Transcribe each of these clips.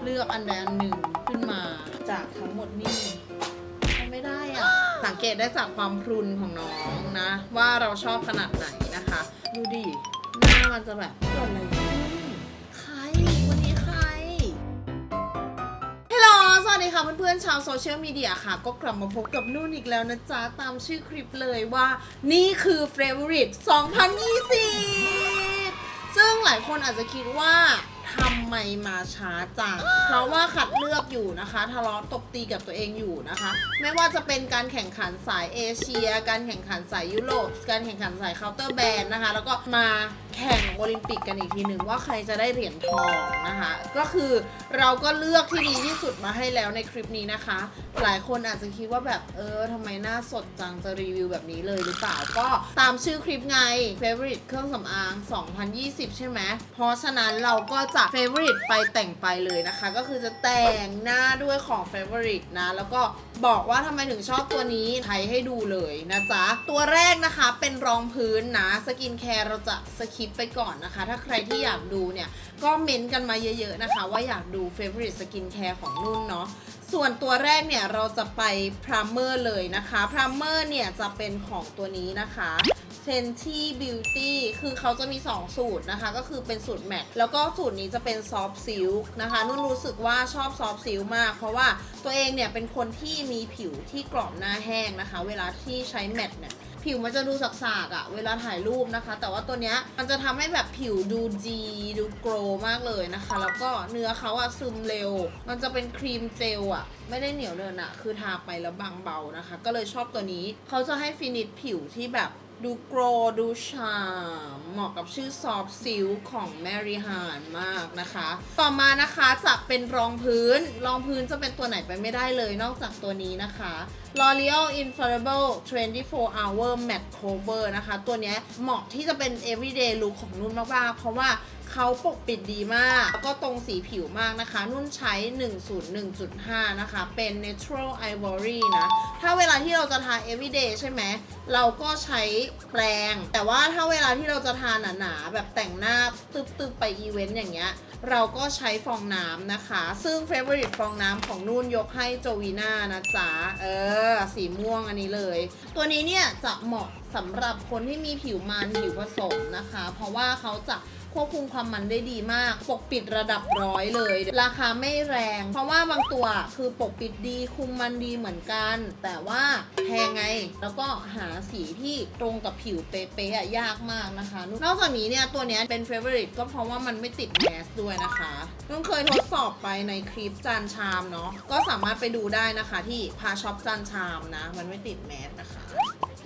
เลือกอันใดอันหนึ่งขึ้นมาจากทั้งหมดนี่ทำไม่ได้อะสังเกตได้จากความพรุนของน้องนะ ว่าเราชอบขนาดไหนนะคะ ดูดิ หน้ามันจะแบบเกิดอะไรขึ้นใครวันนี้ใครฮัลโหลสวัสดีค่ะเพื่อนๆชาวโซเชียลมีเดียค่ะ ก็กลับมาพบกับนุ่นอีกแล้วนะจ๊ะ ตามชื่อคลิปเลยว่า นี่คือ Favorite 2020 ซึ่งหลายคนอาจจะคิดว่า ทำไมมาช้าจังเพราะว่าขัดเลือกอยู่นะคะ ทะเลาะตบตีกับตัวเองอยู่นะคะ ไม่ว่าจะเป็นการแข่งขันสายเอเชีย การแข่งขันสายยุโรป การแข่งขันสายเคาน์เตอร์แบนนะคะ แล้วก็มาแข่งโอลิมปิกกันอีกทีหนึ่งว่าใครจะได้เหรียญทองนะคะ ก็คือเราก็เลือกที่ดีที่สุดมาให้แล้วในคลิปนี้นะคะ หลายคนอาจจะคิดว่าแบบเออทำไมหน้าสดจังจะรีวิวแบบนี้เลยหรือเปล่า ก็ตามชื่อคลิปไง favorite เครื่องสำอาง 2020 ใช่ไหมเพราะฉะนั้นเราก็จะ favorite ไปแต่งไปเลยนะคะ ก็คือจะแต่งหน้าด้วยของ favorite นะ แล้วก็บอกว่าทำไมถึงชอบตัวนี้ไทยให้ดูเลยนะจ๊ะ ตัวแรกนะคะเป็นรองพื้นนะสกินแคร์เราจะสกิิปไปก่อนนะคะ ถ้าใครที่อยากดูเนี่ย ก็เม้นต์กันมาเยอะๆนะคะ ว่าอยากดู favorite skin care ของนุ่นเนาะส่วนตัวแรกเนี่ยเราจะไปพร i มเมอร์เลยนะคะพร i มเมอร์เนี่ยจะเป็นของตัวนี้นะคะ Fenty Beauty คือเขาจะมี 2 สูตรนะคะ ก็คือเป็นสูตรแมตต์แล้วก็สูตรนี้จะเป็นซอฟต์ซิลนะคะ นุ่นรู้สึกว่าชอบซอฟต์ซิลมาก เพราะว่าตัวเองเนี่ยเป็นคนที่มีผิวที่กรอบหน้าแห้งนะคะ เวลาที่ใช้แมตต์เนี่ย ผิวมันจะดูสากๆอะ่ะ เวลาถ่ายรูปนะคะ แต่ว่าตัวเนี้ยมันจะทำให้แบบผิวดูดีดูโกรมากเลยนะคะ แล้วก็เนื้อเขาอะซึมเร็ว มันจะเป็นครีมเจลอะไม่ได้เหนียวเนินอะคือทาไปแล้วบางเบานะคะ ก็เลยชอบตัวนี้เขาจะให้ฟินิชผิวที่แบบ ดูโกรดูชามเหมาะกับชื่อซอฟซิลของแมรี่ฮานมากนะคะ ต่อมานะคะจะเป็นรองพื้น รองพื้นจะเป็นตัวไหนไปไม่ได้เลยนอกจากตัวนี้นะคะ L'Oreal Infallible 24 Hour Matte Cover นะคะ ตัวนี้เหมาะที่จะเป็น everyday look ของนุ่นมากๆ เพราะว่า เขาปกปิดดีมาก แล้วก็ตรงสีผิวมากนะคะ นุ่นใช้ 101.5 นะคะ เป็น Natural Ivory นะ ถ้าเวลาที่เราจะทา everyday ใช่ไหม เราก็ใช้แปรง แต่ว่าถ้าเวลาที่เราจะทาหนาๆ แบบแต่งหน้าตึบๆ ไปอีเวนต์อย่างเงี้ย เราก็ใช้ฟองน้ำนะคะ ซึ่ง favorite ฟองน้ำของนุ่นยกให้โจวีน่านะจ๊ะ เออ สีม่วงอันนี้เลย ตัวนี้เนี่ยจะเหมาะ สำหรับคนที่มีผิวมันผิวผสมนะคะ เพราะว่าเขาจะควบคุมความมันได้ดีมาก ปกปิดระดับร้อยเลย ราคาไม่แรง เพราะว่าบางตัวคือปกปิดดีคุมมันดีเหมือนกัน แต่ว่าแพงไง แล้วก็หาสีที่ตรงกับผิวเป๊ะๆอะยากมากนะคะ นอกจากนี้เนี่ยตัวนี้เป็น favorite ก็เพราะว่ามันไม่ติดแมสด้วยนะคะนุ่นเคยทดสอบไปในคลิปจานชามเนาะก็สามารถไปดูได้นะคะที่พาช็อปจานชามนะ มันไม่ติดแมสนะคะ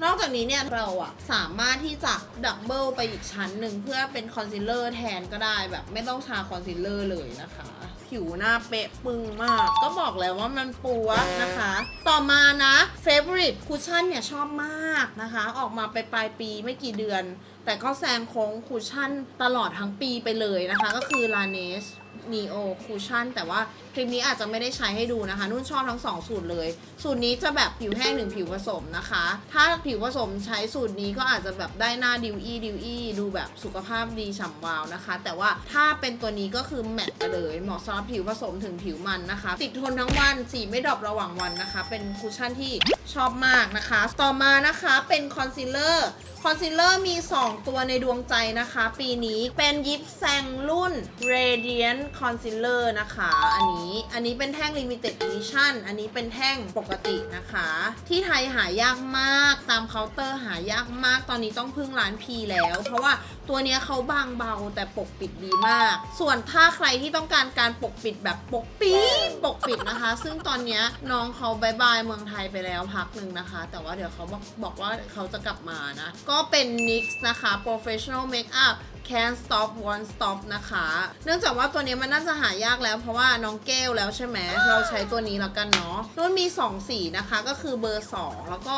นอกจากนี้เนี่ยเราอะสามารถที่จะดับเบิลไปอีกชั้นหนึ่งเพื่อเป็นคอนซีลเลอร์แทนก็ได้แบบไม่ต้องทาคอนซีลเลอร์เลยนะคะ ผิวหน้าเป๊ะปึงมาก ก็บอกแล้วว่ามันปัวนะคะ ต่อมานะ Favorite Cushion เนี่ยชอบมากนะคะ ออกมาไปปลายปีไม่กี่เดือน แต่ก็แซงโค้งคุชชั่นตลอดทั้งปีไปเลยนะคะ ก็คือ Laneige Neo Cushion แต่ว่า คลิปนี้อาจจะไม่ได้ใช้ให้ดูนะคะ นุ่นชอบทั้ง 2 สูตรเลย สูตรนี้จะแบบผิวแห้งหนึ่งผิวผสมนะคะ ถ้าผิวผสมใช้สูตรนี้ก็อาจจะแบบได้หน้าดิวอี้ดิวอี้ดูแบบสุขภาพดีฉ่ำวาวนะคะ แต่ว่าถ้าเป็นตัวนี้ก็คือแมตต์เลย เหมาะสำหรับผิวผสมถึงผิวมันนะคะ ติดทนทั้งวันสีไม่ดรอประหว่างวันนะคะ เป็นคุชชั่นที่ชอบมากนะคะ ต่อมานะคะเป็นคอนซีลเลอร์คอนซีลเลอร์มี 2 ตัวในดวงใจนะคะ ปีนี้เป็นยิปแซงรุ่น Radiant Concealer นะคะ อันนี้อันนี้เป็นแท่ง Limited Edition อันนี้เป็นแท่งปกตินะคะ ที่ไทยหายากมากตามเคาน์เตอร์หายากมากตอนนี้ต้องพึ่งร้านพีแล้ว เพราะว่าตัวนี้เขาบางเบาแต่ปกปิดดีมาก ส่วนถ้าใครที่ต้องการการปกปิดแบบปกปิดปกปิดนะคะ ซึ่งตอนนี้น้องเขาบายบายเมืองไทยไปแล้วพักหนึ่งนะคะ แต่ว่าเดี๋ยวเขาบอกบอกว่าเขาจะกลับมานะ ก็เป็น NYX นะคะ Professional Makeup Can't Stop Won't Stop นะคะ เนื่องจากว่าตัวนี้มันน่าจะหายากแล้วเพราะว่าน้องแก้วแล้วใช่ไหม เราใช้ตัวนี้แล้วกันเนาะรุ่นมี 2 สีนะคะ ก็คือเบอร์ 2 แล้วก็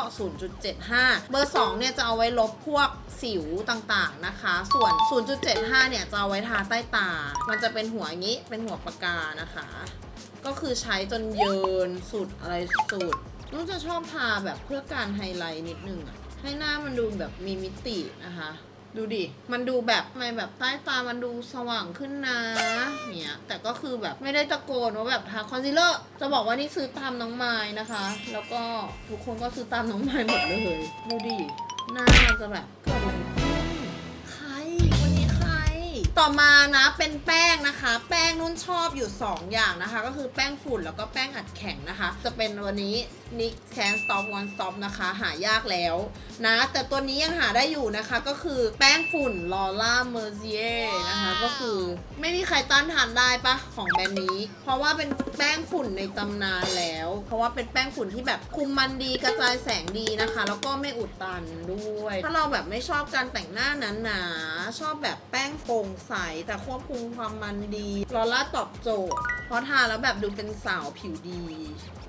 0.75 เบอร์ 2 เนี่ยจะเอาไว้ลบพวกสิวต่างๆนะคะ ส่วน 0.75 เนี่ยจะเอาไว้ทาใต้ตา มันจะเป็นหัวอย่างนี้ เป็นหัวปากกานะคะ ก็คือใช้จนเยินสุดอะไรสุดนุ่นจะชอบทาแบบเพื่อการไฮไลท์นิดนึงอะให้หน้ามันดูแบบมีมิตินะคะ ดูดิ มันดูแบบทำไมแบบใต้ตามันดูสว่างขึ้นนะเนี่ยแต่ก็คือแบบไม่ได้ตะโกนว่าแบบทาคอนซีลเลอร์ จะบอกว่านี่ซื้อตามน้องไม้นะคะ แล้วก็ทุกคนก็ซื้อตามน้องไม้หมดเลย ดูดิ หน้ามันจะแบบเกิดอะไรขึ้นใคร วันนี้ใคร ต่อมานะเป็นแป้งนะคะ แป้งนุ่นชอบอยู่ 2 อย่างนะคะ ก็คือแป้งฝุ่นแล้วก็แป้งอัดแข็งนะคะ จะเป็นวันนี้ Nick Can Stop One Stop นะคะ หายากแล้วนะ แต่ตัวนี้ยังหาได้อยู่นะคะก็คือแป้งฝุ่น Lola Mercier นะคะ ก็คือไม่มีใครต้านทานได้ปะของแบรนด์นี้ เพราะว่าเป็นแป้งฝุ่นในตำนานแล้ว เพราะว่าเป็นแป้งฝุ่นที่แบบคุมมันดีกระจายแสงดีนะคะ แล้วก็ไม่อุดตันด้วย ถ้าเราแบบไม่ชอบการแต่งหน้าหนาๆชอบแบบแป้งโปร่งใสแต่ควบคุมความมันดีลอล่าตอบโจทย์ เพราะทาแล้วแบบดูเป็นสาวผิวดี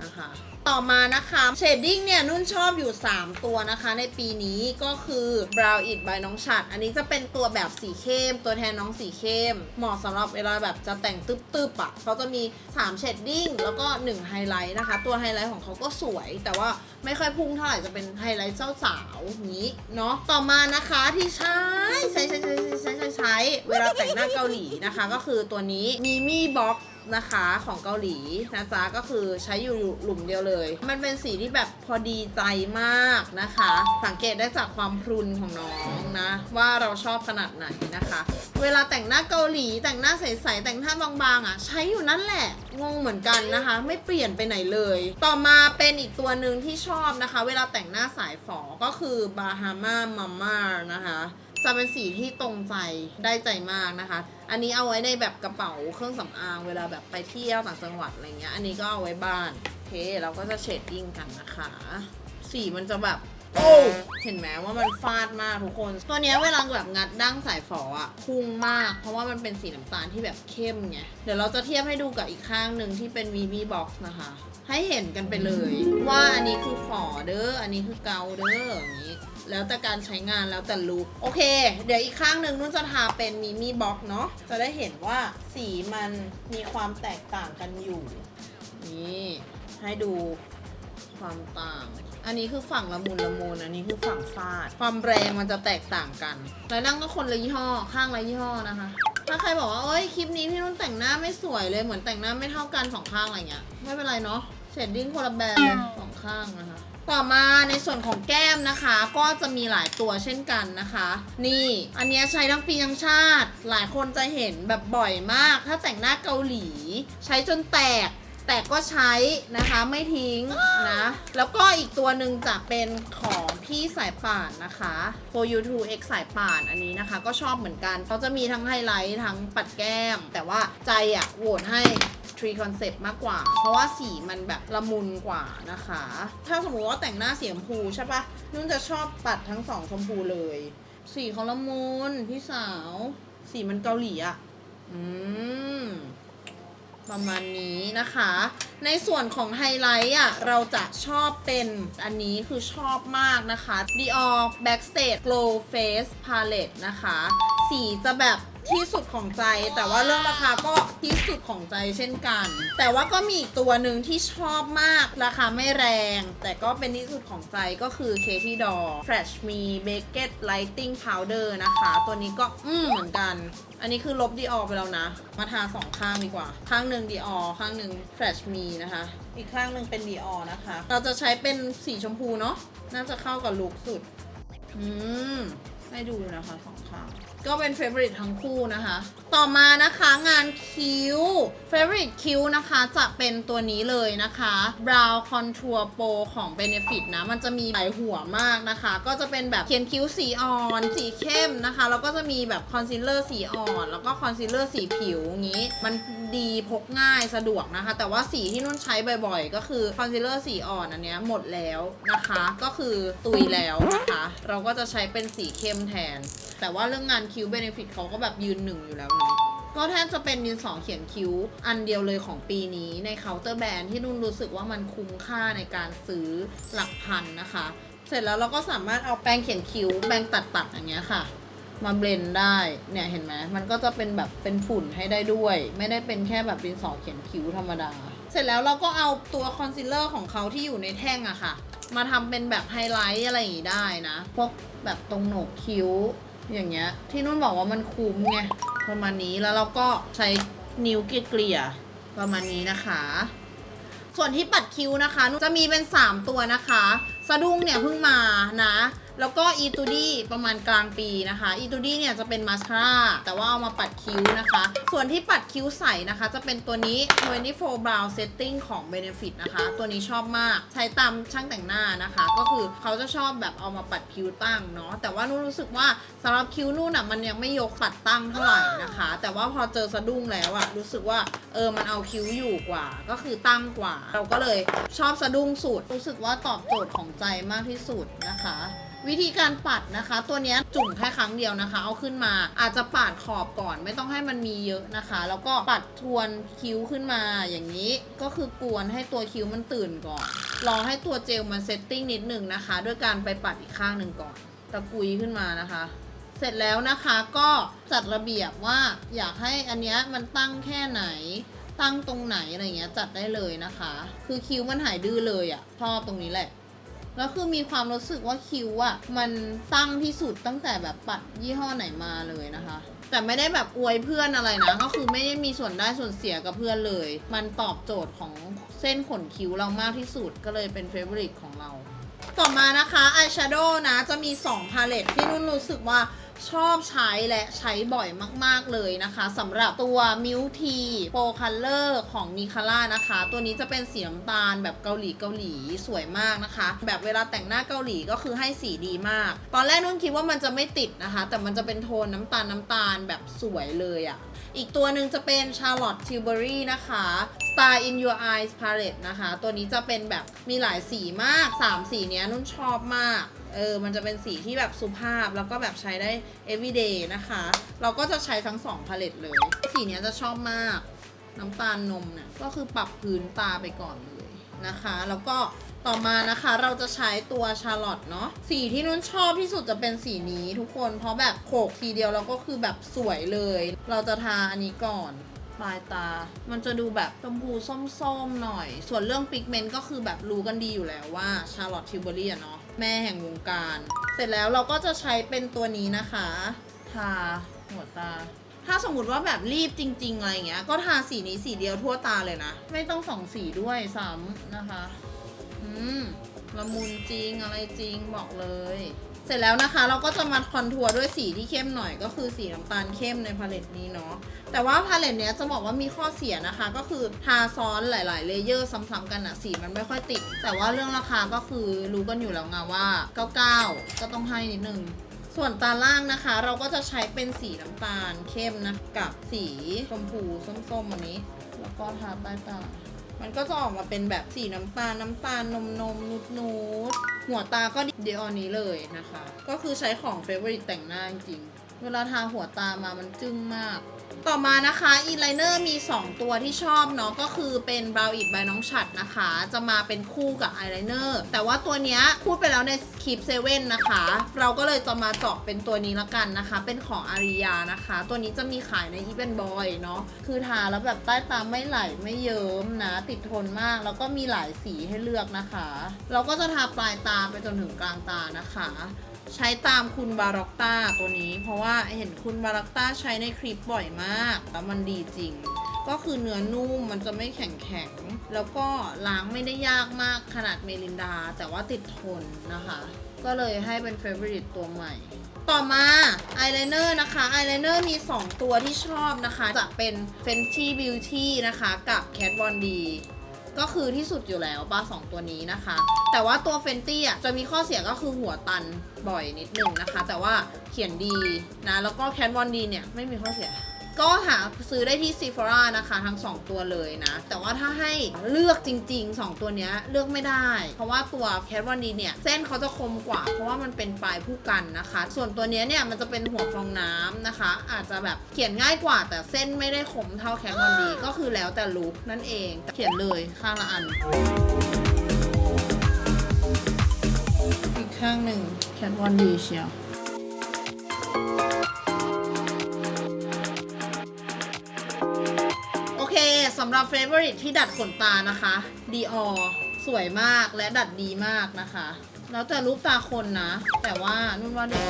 นะคะต่อมานะคะเชดดิ้งเนี่ยนุ่นชอบอยู่ 3 ตัวนะคะในปีนี้ก็คือ Brow It by น้องฉัด อันนี้จะเป็นตัวแบบสีเข้ม ตัวแทนน้องสีเข้ม เหมาะสำหรับเวลาแบบจะแต่งตึบๆอะ่ะเขาจะมี3เชดดิ้งแล้วก็1ไฮไลท์นะคะ ตัวไฮไลท์ของเขาก็สวย แต่ว่าไม่ค่อยพุ่งเท่าไหร่จะเป็นไฮไลท์เจ้าสาวอย่างนี้เนาะต่อมานะคะที่ใช้ใช้ใช้ใช้ใช้ใช้เวลาแต่งหน้าเกาหลีนะคะ ก็คือตัวนี้มีมี่บ็อก นะคะของเกาหลีนะจ๊ะก็คือใช้อยู่หลุมเดียวเลย มันเป็นสีที่แบบพอดีใจมากนะคะ สังเกตได้จากความพรุนของน้องนะ ว่าเราชอบขนาดไหนนะคะ เวลาแต่งหน้าเกาหลี แต่งหน้าใสๆแต่งหน้าบางๆอะ ใช้อยู่นั่นแหละงงเหมือนกันนะคะ ไม่เปลี่ยนไปไหนเลย ต่อมาเป็นอีกตัวหนึ่งที่ชอบนะคะ เวลาแต่งหน้าสายฝอก็คือบาฮามามาม่านะคะ จะเป็นสีที่ตรงใจได้ใจมากนะคะ อันนี้เอาไว้ในแบบกระเป๋าเครื่องสำอางเวลาแบบไปเที่ยวต่างจังหวัดอะไรเงี้ย อันนี้ก็เอาไว้บ้านโอเคเราก็จะเชดดิ้งกันนะคะ สีมันจะแบบโอ้เห็นไหมว่ามันฟาดมากทุกคน ตัวเนี้ยเวลาแบบงัดดั้งสายฝออะพุ่งมาก เพราะว่ามันเป็นสีน้ำตาลที่แบบเข้มไง เดี๋ยวเราจะเทียบให้ดูกับอีกข้างหนึ่งที่เป็น VB Box นะคะ ให้เห็นกันไปเลย ว่าอันนี้คือฝอเด้อ อันนี้คือเกาเด้ออย่างนี้ แล้วแต่การใช้งานแล้วแต่ลุคโอเค เดี๋ยวอีกข้างหนึ่งนุ่นจะทาเป็นมิมี่บ็อกเนาะจะได้เห็นว่าสีมันมีความแตกต่างกันอยู่นี่ให้ดูความต่าง อันนี้คือฝั่งละมุนละมุนอันนี้คือฝั่งฟาด ความแรงมันจะแตกต่างกัน แล้วนั่งก็คนละยี่ห้อ ข้างละยี่ห้อนะคะ ถ้าใครบอกว่าเอ้ยคลิปนี้พี่นุ่นแต่งหน้าไม่สวยเลยเหมือนแต่งหน้าไม่เท่ากันสองข้างอะไรเงี้ยไม่เป็นไรเนาะเชดดิ้งคนละแบบเลยสองข้างนะคะ ต่อมาในส่วนของแก้มนะคะ ก็จะมีหลายตัวเช่นกันนะคะ นี่อันนี้ใช้ทั้งปีทั้งชาติ หลายคนจะเห็นแบบบ่อยมาก ถ้าแต่งหน้าเกาหลี ใช้จนแตก แต่ก็ใช้นะคะไม่ทิ้งนะ แล้วก็อีกตัวหนึ่งจะเป็นของพี่สายป่านนะคะ for you to x สายป่านอันนี้นะคะ ก็ชอบเหมือนกันเขาจะมีทั้งไฮไลท์ทั้งปัดแก้ม แต่ว่าใจอะโหวตให้ Tree Concept มากกว่า เพราะว่าสีมันแบบละมุนกว่านะคะ ถ้าสมมติว่าแต่งหน้าสีชมพูใช่ปะนุ่นจะชอบปัดทั้งสองชมพูเลย สีเขาละมุนพี่สาว สีมันเกาหลีอะอืมประมาณนี้นะคะ ในส่วนของไฮไลท์อะ เราจะชอบเป็นอันนี้คือชอบมากนะคะ Dior Backstage Glow Face Palette นะคะ สีจะแบบที่สุดของใจ แต่ว่าเรื่องราคาก็ที่สุดของใจเช่นกัน แต่ว่าก็มีอีกตัวหนึ่งที่ชอบมากราคาไม่แรง แต่ก็เป็นที่สุดของใจก็คือ Katie Doll Fresh Me Baked Lighting Powder นะคะ ตัวนี้ก็อืมเหมือนกัน อันนี้คือลบดีออไปแล้วนะ มาทาสองข้างดีกว่า ข้างหนึ่งดีออข้างหนึ่ง Fresh Me นะคะ อีกข้างหนึ่งเป็นดีออนะคะ เราจะใช้เป็นสีชมพูเนาะน่าจะเข้ากับลุคสุด อืมให้ดูนะคะสองข้าง ก็เป็น favorite ทั้งคู่นะคะ ต่อมานะคะงานคิ้ว favorite คิ้วนะคะ จะเป็นตัวนี้เลยนะคะ brow contour pro ของ benefit นะ มันจะมีหลายหัวมากนะคะ ก็จะเป็นแบบเขียนคิ้วสีอ่อน สีเข้มนะคะ แล้วก็จะมีแบบ concealer สีอ่อน แล้วก็ concealer สีผิวงนี้ มันดีพกง่ายสะดวกนะคะ แต่ว่าสีที่นุ่นใช้บ่อยๆ ก็คือ concealer สีอ่อนอันเนี้ยหมดแล้วนะคะ ก็คือตุยแล้วนะคะ เราก็จะใช้เป็นสีเข้มแทน แต่ว่าเรื่องงานคิ้วเบนฟิตเขาก็แบบยืนหนึ่งอยู่แล้วนะ ก็แทบจะเป็นดินสอเขียนคิ้ว อันเดียวเลยของปีนี้ในเคาน์เตอร์แบรนด์ที่นุ่นรู้สึกว่ามันคุ้มค่าในการซื้อหลักพันนะคะ เสร็จแล้วเราก็สามารถเอาแปรงเขียนคิ้วแปรงตัดตัดๆอย่างเงี้ยค่ะ มาเบลนด์ได้เนี่ยเห็นไหมมันก็จะเป็นแบบเป็นฝุ่นให้ได้ด้วย ไม่ได้เป็นแค่แบบดินสอเขียนคิ้วธรรมดา เสร็จแล้วเราก็เอาตัวคอนซีลเลอร์ของเขาที่อยู่ในแท่งอะค่ะ มาทำเป็นแบบไฮไลท์อะไรอย่างงี้ได้นะพวกแบบตรงโหนกคิ้วอย่างเงี้ยที่นุ่นบอกว่ามันคุ้มไง ประมาณนี้แล้วเราก็ใช้นิ้วเกลี่ยประมาณนี้นะคะ ส่วนที่ปัดคิ้วนะคะจะมีเป็น 3 ตัวนะคะ สะดุ้งเนี่ยเพิ่งมานะ แล้วก็อีตูดี้ประมาณกลางปีนะคะอีตูดี้เนี่ยจะเป็นมาสคาร่าแต่ว่าเอามาปัดคิ้วนะคะ ส่วนที่ปัดคิ้วใสนะคะ จะเป็นตัวนี้ 24 Brow Setting ของ Benefit นะคะ ตัวนี้ชอบมากใช้ตามช่างแต่งหน้านะคะ ก็คือเขาจะชอบแบบเอามาปัดคิ้วตั้งเนาะแต่ว่านุ่นรู้สึกว่าสำหรับคิ้วนุ่นอะมันยังไม่ยกปัดตั้งเท่าไหร่นะคะ แต่ว่าพอเจอสะดุ้งแล้วอะรู้สึกว่าเออมันเอาคิ้วอยู่กว่า ก็คือตั้งกว่า เราก็เลยชอบสะดุ้งสุดรู้สึกว่าตอบโจทย์ของใจมากที่สุดนะคะ วิธีการปัดนะคะ ตัวนี้จุ่มแค่ครั้งเดียวนะคะ เอาขึ้นมา อาจจะปาดขอบก่อนไม่ต้องให้มันมีเยอะนะคะ แล้วก็ปัดทวนคิ้วขึ้นมาอย่างนี้ก็คือกวนให้ตัวคิ้วมันตื่นก่อนรอให้ตัวเจลมันเซตติ้งนิดหนึ่งนะคะ ด้วยการไปปัดอีกข้างหนึ่งก่อน ตะกุยขึ้นมานะคะ เสร็จแล้วนะคะก็จัดระเบียบว่าอยากให้อันเนี้ยมันตั้งแค่ไหน ตั้งตรงไหนอะไรเงี้ยจัดได้เลยนะคะ คือคิ้วมันหายดื้อเลยอะชอบตรงนี้แหละ แล้วคือมีความรู้สึกว่าคิ้วอะมันตั้งที่สุดตั้งแต่แบบปัดยี่ห้อไหนมาเลยนะคะ แต่ไม่ได้แบบอวยเพื่อนอะไรนะ ก็คือไม่ได้มีส่วนได้ส่วนเสียกับเพื่อนเลย มันตอบโจทย์ของเส้นขนคิ้วเรามากที่สุดก็เลยเป็นเฟเวอริตของเรา ต่อมานะคะอายแชโดว์นะ จะมี 2 พาเลตที่นุ่นรู้สึกว่าชอบใช้และใช้บ่อยมาก ๆ เลยนะคะสำหรับตัวมิวทีโปรคัลเลอร์ของนิคาร่านะคะ ตัวนี้จะเป็นสีน้ำตาลแบบเกาหลีเกาหลีสวยมากนะคะ แบบเวลาแต่งหน้าเกาหลีก็คือให้สีดีมาก ตอนแรกนุ่นคิดว่ามันจะไม่ติดนะคะ แต่มันจะเป็นโทนน้ำตาลน้ำตาลแบบสวยเลยอะ่ะ อีกตัวหนึ่งจะเป็น Charlotte Tilbury นะคะ Star in Your Eyes Palette นะคะ ตัวนี้จะเป็นแบบมีหลายสีมาก 3 สีเนี้ยนุ่นชอบมาก เออ มันจะเป็นสีที่แบบสุภาพแล้วก็แบบใช้ได้ everyday นะคะ เราก็จะใช้ทั้ง2พาเลตเลย สีเนี้ยจะชอบมาก น้ำตาลนมเนี่ยก็คือปรับพื้นตาไปก่อนเลยนะคะ แล้วก็ ต่อมานะคะเราจะใช้ตัวชาร์ลอตเนาะสีที่นุ่นชอบที่สุดจะเป็นสีนี้ทุกคนเพราะแบบโขกทีเดียวแล้วก็คือแบบสวยเลย เราจะทาอันนี้ก่อนปลายตา มันจะดูแบบชมพูส้มๆหน่อย ส่วนเรื่องปิกเมนต์ก็คือแบบรู้กันดีอยู่แล้วว่าชาร์ลอตทิวเบอรี่เนาะแม่แห่งวงการ เสร็จแล้วเราก็จะใช้เป็นตัวนี้นะคะทาหัวตาถ้าสมมติว่าแบบรีบจริง ๆ อะไรเงี้ย ก็ทาสีนี้สีเดียวทั่วตาเลยนะ ไม่ต้องสองสีด้วยซ้ำนะคะ มละมุนจริงอะไรจริงบอกเลย เสร็จแล้วนะคะ เราก็จะมาคอนทัวร์ด้วยสีที่เข้มหน่อยก็คือสีน้ำตาลเข้มในพาเลตนี้เนาะแต่ว่าพาเลตเนี้ยจะบอกว่ามีข้อเสียนะคะ ก็คือทาซ้อนหลาย ๆ เลเยอร์ซ้ำๆกันอะสีมันไม่ค่อยติด แต่ว่าเรื่องราคาก็คือรู้กันอยู่แล้วไงว่า 99 ก็ต้องให้นิดนึงส่วนตาล่างนะคะ เราก็จะใช้เป็นสีน้ำตาลเข้มนะกับสีชมพูส้มๆอันนี้ แล้วก็ทาใต้ตา มันก็จะออกมาเป็นแบบสีน้ำตาลน้ำตาลนมนมนูดนูดหัวตาก็ดีออนนี้เลยนะคะ ก็คือใช้ของเฟเวอริตแต่งหน้าจริง เวลาทาหัวตามามันจึ้งมาก ต่อมานะคะอีไลเนอร์มี 2 ตัวที่ชอบเนาะก็คือเป็น Brow It by น้องฉัดนะคะ จะมาเป็นคู่กับอายไลเนอร์แต่ว่าตัวเนี้ยพูดไปแล้วในคลิปเซเว่นนะคะ เราก็เลยจะมาเจาะเป็นตัวนี้ละกันนะคะ เป็นของอาริยานะคะ ตัวนี้จะมีขายในอีเวนบอยเนาะคือทาแล้วแบบใต้ตาไม่ไหลไม่เยิ้มนะ ติดทนมาก แล้วก็มีหลายสีให้เลือกนะคะ เราก็จะทาปลายตาไปจนถึงกลางตานะคะ ใช้ตามคุณบาร็อกต้าตัวนี้ เพราะว่าเห็นคุณบาร็อกต้าใช้ในคลิปบ่อยมากแล้วมันดีจริง ก็คือเนื้อนุ่มมันจะไม่แข็งแข็ง แล้วก็ล้างไม่ได้ยากมากขนาดเมลินดา แต่ว่าติดทนนะคะ ก็เลยให้เป็นเฟเวอริตตัวใหม่ต่อมาอายไลเนอร์นะคะอายไลเนอร์มี 2 ตัวที่ชอบนะคะ จะเป็น Fenty Beauty นะคะ กับ Kat Von D ก็คือที่สุดอยู่แล้วปลาสองตัวนี้นะคะ แต่ว่าตัวเฟนตี้อะจะมีข้อเสียก็คือหัวตันบ่อยนิดนึงนะคะ แต่ว่าเขียนดีนะแล้วก็แคนวอนดีเนี่ยไม่มีข้อเสีย ก็หาซื้อได้ที่ Sephora นะคะ ทั้ง 2 ตัวเลยนะ แต่ว่าถ้าให้เลือกจริง ๆ 2 ตัวเนี้ยเลือกไม่ได้ เพราะว่าตัว Kat Von D เนี่ย เส้นเขาจะคมกว่า เพราะว่ามันเป็นปลายผู้กันนะคะ ส่วนตัวเนี้ยเนี่ยมันจะเป็นหัวฟองน้ำนะคะ อาจจะแบบเขียนง่ายกว่า แต่เส้นไม่ได้คมเท่า Kat Von D ก็คือแล้วแต่ลุคนั่นเองเขียนเลยข้างละอันอีกข้างหนึ่ง Kat Von D เชียว สำหรับ Favorite ที่ดัดขนตานะคะ Dior สวยมากและดัดดีมากนะคะ แล้วแต่รูปตาคนนะ แต่ว่านุ่นว่าด็ก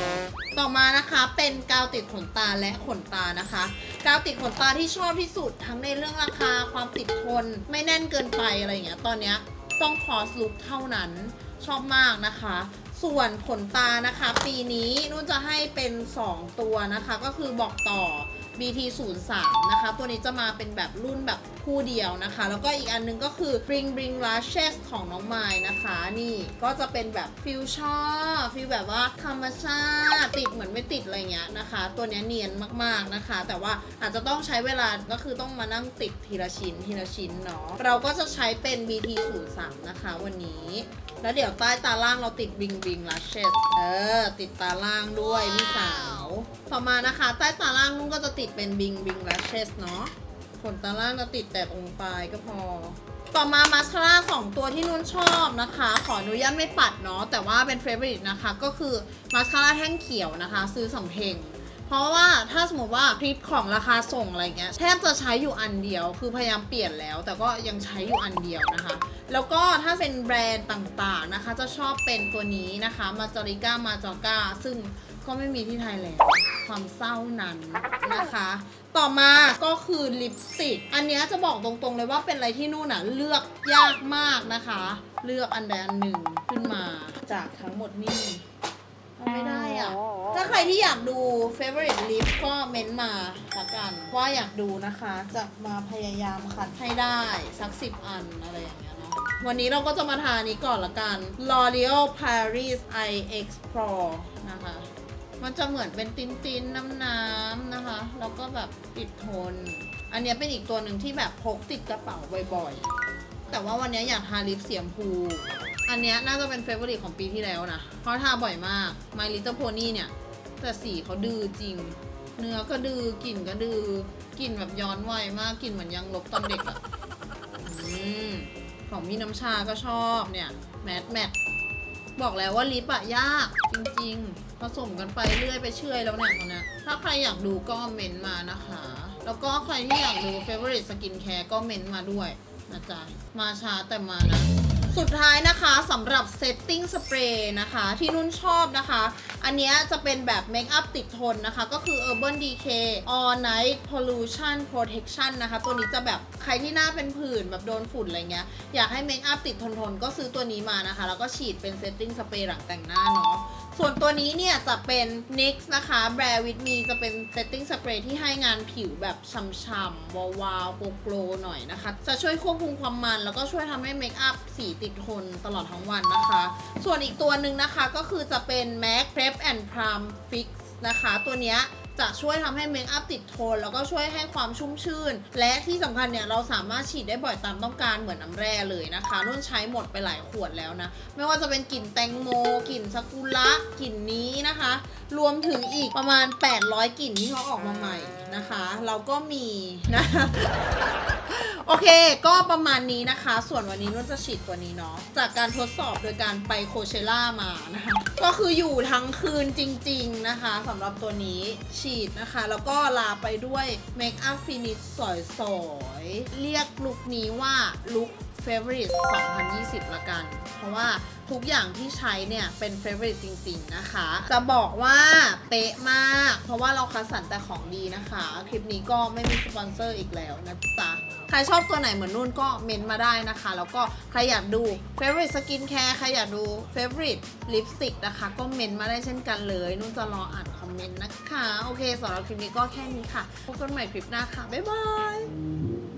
ต่อมานะคะเป็นกาวติดขนตาและขนตานะคะ กาวติดขนตาที่ชอบที่สุดทั้งในเรื่องราคาความติดทน ไม่แน่นเกินไปอะไรอย่างเงี้ยตอนเนี้ยต้องคอสลุกเท่านั้นชอบมากนะคะ ส่วนขนตานะคะ ปีนี้นุ่นจะให้เป็น 2 ตัวนะคะ ก็คือบอกต่อ BT 0 3 นะคะ ตัวนี้จะมาเป็นแบบรุ่นแบบคู่เดียวนะคะ แล้วก็อีกอันนึงก็คือ Bring Bring Lashes ของน้องไม้นะคะ นี่ก็จะเป็นแบบฟิวชั่นฟิลแบบว่าธรรมชาติติดเหมือนไม่ติดอะไรเงี้ยนะคะ ตัวนี้เนียนมากๆนะคะ แต่ว่าอาจจะต้องใช้เวลาก็คือต้องมานั่งติดทีละชิ้นทีละชิ้นเนาะเราก็จะใช้เป็น BT 0 3 นะคะวันนี้แล้วเดี๋ยวใต้ตาล่างเราติดบิงบิงลัชเชสเออ ติดตาล่างด้วยพี่สา ต่อมานะคะ ใต้ตาล่างนุ่นก็จะติดเป็นบิงบิงลัชเชสเนาะขนตาล่างจะติดแต่ตรงปลายก็พอ ต่อมามาสคาร่าสองตัวที่นุ่นชอบนะคะ ขออนุญาตไม่ปัดเนาะแต่ว่าเป็นเฟเวอร์นะคะ ก็คือมาสคาร่าแท่งเขียวนะคะ ซื้อสำเพ็ง เพราะว่าถ้าสมมติว่าคลิปของราคาส่งอะไรเงี้ยแทบจะใช้อยู่อันเดียว คือพยายามเปลี่ยนแล้ว แต่ก็ยังใช้อยู่อันเดียวนะคะ แล้วก็ถ้าเป็นแบรนด์ต่างๆนะคะ จะชอบเป็นตัวนี้นะคะมาจอริก้ามาจอก้าซึ่งก็ไม่มีที่ไทยแล้ว ความเศร้านั้นนะคะ ต่อมาก็คือลิปสติก อันนี้จะบอกตรงๆเลยว่าเป็นอะไรที่นู่นน่ะเลือกยากมากนะคะ เลือกอันใดอันหนึ่งขึ้นมาจากทั้งหมดนี่ ไม่ได้อะ ถ้าใครที่อยากดู favorite lip ก็เม้นต์มาละกัน ว่าอยากดูนะคะ จะมาพยายามคัดให้ได้สักสิบอันอะไรอย่างเงี้ยเนาะวันนี้เราก็จะมาทานี้ก่อนละกัน L'Oreal Paris I Explore นะคะ มันจะเหมือนเป็นติ้นติ้นน้ำน้ำๆนะคะ แล้วก็แบบติดทน อันเนี้ยเป็นอีกตัวหนึ่งที่แบบพกติดกระเป๋าบ่อยๆ แต่ว่าวันเนี้ยอยากทาลิปเสียมพู อันเนี้ยน่าจะเป็นเฟเวอร์ริของปีที่แล้วนะเพราะทาบ่อยมาก My Little Pony เนี่ย แต่สีเขาดื้อจริง เนื้อก็ดื้อกลิ่นก็ดื้อกลิ่นแบบย้อนวัยมากกลิ่นเหมือนยังลบตอนเด็กอะอมของมีน้ำชาก็ชอบเนี่ย แมทแมทบอกแล้วว่าลิปอะยากจริงๆ ผสมกันไปเรื่อยไปเชื่อยแล้วเนี่ยตอนนี้ถ้าใครอยากดูก็เมนต์มานะคะ แล้วก็ใครที่อยากดู favorite skin care ก็เมนต์มาด้วยนะจ๊ะ มาช้าแต่มานะ สุดท้ายนะคะสำหรับเซตติ้งสเปรย์นะคะที่นุ่นชอบนะคะ อันนี้จะเป็นแบบเมคอัพติดทนนะคะ ก็คือ Urban Decay All Night Pollution Protection นะคะ ตัวนี้จะแบบใครที่หน้าเป็นผื่นแบบโดนฝุ่นอะไรเงี้ย อยากให้เมคอัพติดทนทนก็ซื้อตัวนี้มานะคะ แล้วก็ฉีดเป็นเซตติ้งสเปรย์หลังแต่งหน้าเนาะ ส่วนตัวนี้เนี่ยจะเป็น NYX นะคะ Bear with me จะเป็น setting spray ที่ให้งานผิวแบบช่ำๆวาวๆโกลๆหน่อยนะคะ จะช่วยควบคุมความมัน แล้วก็ช่วยทำให้เมคอัพสีติดทนตลอดทั้งวันนะคะ ส่วนอีกตัวหนึ่งนะคะก็คือจะเป็น MAC Prep and Prime Fix นะคะ ตัวเนี้ยจะช่วยทำให้เมคอัพติดทน แล้วก็ช่วยให้ความชุ่มชื่น และที่สำคัญเนี่ยเราสามารถฉีดได้บ่อยตามต้องการเหมือนน้ำแร่เลยนะคะนุ่นใช้หมดไปหลายขวดแล้วนะ ไม่ว่าจะเป็นกลิ่นแตงโมกลิ่นซากุระกลิ่นนี้นะคะ รวมถึงอีกประมาณ 800กลิ่นที่เขาออกมาใหม่ นะคะ เราก็มีนะโอเค ก็ประมาณนี้นะคะ ส่วนวันนี้นุ่นจะฉีดตัวนี้เนาะ จากการทดสอบโดยการไปโคเชล่ามานะคะ ก็คืออยู่ทั้งคืนจริง ๆนะคะสำหรับตัวนี้ฉีดนะคะ แล้วก็ลาไปด้วยเมคอัพฟินิชสวยๆ เรียกลุคนี้ว่าลุค Favorite 2020 ละกัน เพราะว่าทุกอย่างที่ใช้เนี่ย เป็น Favorite จริง ๆ นะคะ จะบอกว่าเป๊ะมาก เพราะว่าเราคัดสรรแต่ของดีนะคะ คลิปนี้ก็ไม่มีสปอนเซอร์อีกแล้วนะจ๊ะใครชอบตัวไหนเหมือนนุ่นก็เมนต์มาได้นะคะ แล้วก็ใครอยากดู favorite skin care ใครอยากดู favorite lipstick นะคะ ก็เมนต์มาได้เช่นกันเลย นุ่นจะรออ่านคอมเมนต์นะคะ โอเคสำหรับคลิปนี้ก็แค่นี้ค่ะ พบกันใหม่คลิปหน้าค่ะ บ๊ายบาย